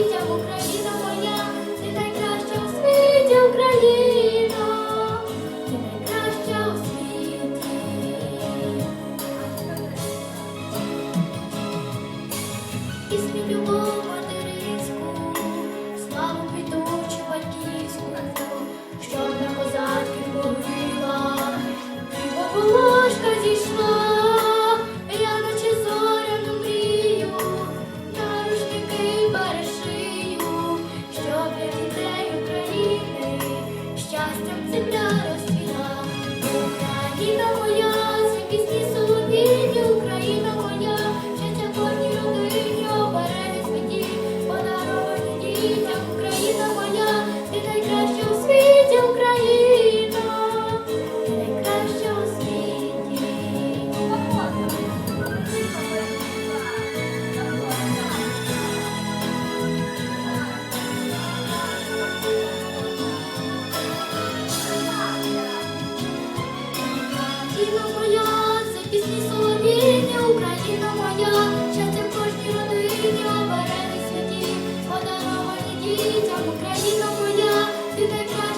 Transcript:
Україна моя, ти найкраща в світі, Україна, ти найкраща світі. Пісню любов to know. Україна моя, це пісні соловіння, Україна моя, щастя в кожній родині, обереги святі, подаровані дітям, Україна моя, ти найкраща